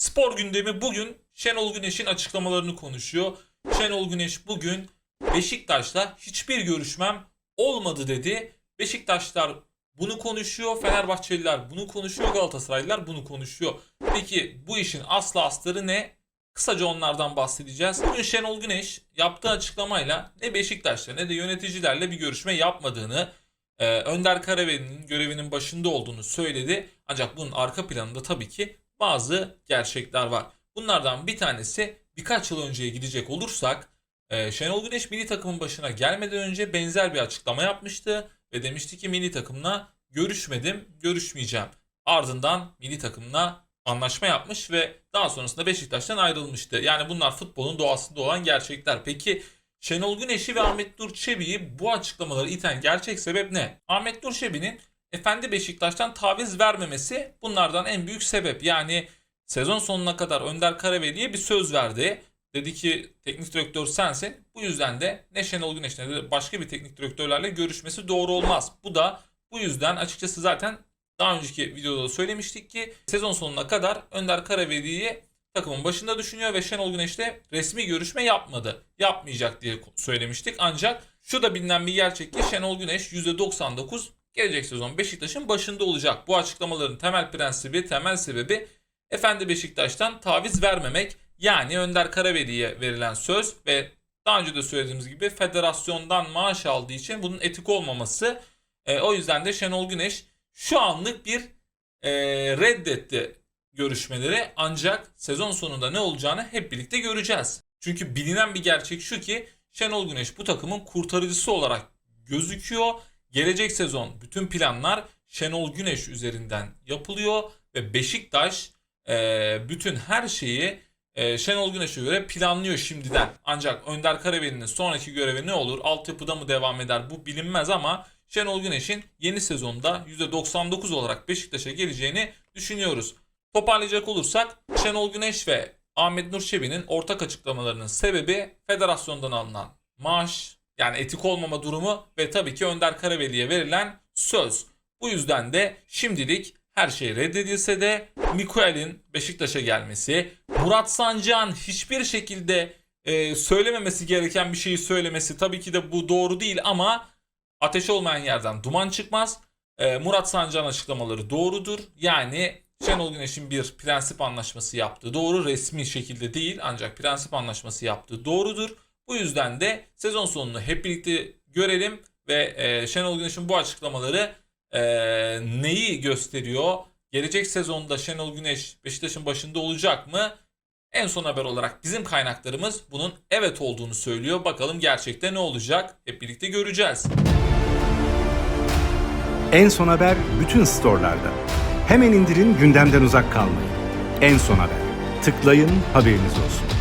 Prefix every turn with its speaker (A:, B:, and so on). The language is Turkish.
A: Spor gündemi bugün Şenol Güneş'in açıklamalarını konuşuyor. Şenol Güneş bugün Beşiktaş'la hiçbir görüşmem olmadı dedi. Beşiktaşlar bunu konuşuyor, Fenerbahçeliler bunu konuşuyor, Galatasaraylılar bunu konuşuyor. Peki bu işin aslı astarı ne? Kısaca onlardan bahsedeceğiz. Bugün Şenol Güneş yaptığı açıklamayla ne Beşiktaş'la ne de yöneticilerle bir görüşme yapmadığını, e, Önder Karaveli'nin görevinin başında olduğunu söyledi. Ancak bunun arka planında tabii ki bazı gerçekler var. Bunlardan bir tanesi birkaç yıl önceye gidecek olursak e, Şenol Güneş milli takımın başına gelmeden önce benzer bir açıklama yapmıştı ve demişti ki milli takımla görüşmedim, görüşmeyeceğim. Ardından milli takımla anlaşma yapmış ve daha sonrasında Beşiktaş'tan ayrılmıştı. Yani bunlar futbolun doğasında olan gerçekler. Peki Şenol Güneş'i ve Ahmet Nur Çebi'yi bu açıklamaları iten gerçek sebep ne? Ahmet Nur Çebi'nin Efendi Beşiktaş'tan taviz vermemesi bunlardan en büyük sebep. Yani sezon sonuna kadar Önder Karaveli'ye bir söz verdi. Dedi ki teknik direktör sensin. Bu yüzden de ne Şenol Güneş ne de başka bir teknik direktörlerle görüşmesi doğru olmaz. Bu da bu yüzden açıkçası zaten daha önceki videoda da söylemiştik ki sezon sonuna kadar Önder Karaveli'yi takımın başında düşünüyor ve Şenol Güneş'le resmi görüşme yapmadı. Yapmayacak diye söylemiştik. Ancak şu da bilinen bir gerçek ki Şenol Güneş %99 gelecek sezon Beşiktaş'ın başında olacak. Bu açıklamaların temel prensibi, temel sebebi Efendi Beşiktaş'tan taviz vermemek. Yani Önder Karaveli'ye verilen söz ve daha önce de söylediğimiz gibi federasyondan maaş aldığı için bunun etik olmaması. E, o yüzden de Şenol Güneş şu anlık bir e, reddetti görüşmeleri ancak sezon sonunda ne olacağını hep birlikte göreceğiz. Çünkü bilinen bir gerçek şu ki Şenol Güneş bu takımın kurtarıcısı olarak gözüküyor. Gelecek sezon bütün planlar Şenol Güneş üzerinden yapılıyor ve Beşiktaş e, bütün her şeyi e, Şenol Güneş'e göre planlıyor şimdiden. Ancak Önder Karaveli'nin sonraki görevi ne olur? Altyapıda mı devam eder? Bu bilinmez ama Şenol Güneş'in yeni sezonda %99 olarak Beşiktaş'a geleceğini düşünüyoruz. Toparlayacak olursak Şenol Güneş ve Ahmet Nur Çebi'nin ortak açıklamalarının sebebi federasyondan alınan maaş yani etik olmama durumu ve tabii ki Önder Karaveli'ye verilen söz. Bu yüzden de şimdilik her şey reddedilse de Mikuel'in Beşiktaş'a gelmesi, Murat Sancak'ın hiçbir şekilde e, söylememesi gereken bir şeyi söylemesi tabii ki de bu doğru değil ama ateş olmayan yerden duman çıkmaz. E, Murat Sancak'ın açıklamaları doğrudur. Yani Şenol Güneş'in bir prensip anlaşması yaptığı doğru resmi şekilde değil ancak prensip anlaşması yaptığı doğrudur. Bu yüzden de sezon sonunu hep birlikte görelim ve e, Şenol Güneş'in bu açıklamaları e, neyi gösteriyor? Gelecek sezonda Şenol Güneş Beşiktaş'ın başında olacak mı? En son haber olarak bizim kaynaklarımız bunun evet olduğunu söylüyor. Bakalım gerçekte ne olacak? Hep birlikte göreceğiz.
B: En son haber bütün storelarda. Hemen indirin gündemden uzak kalmayın. En son haber. Tıklayın haberiniz olsun.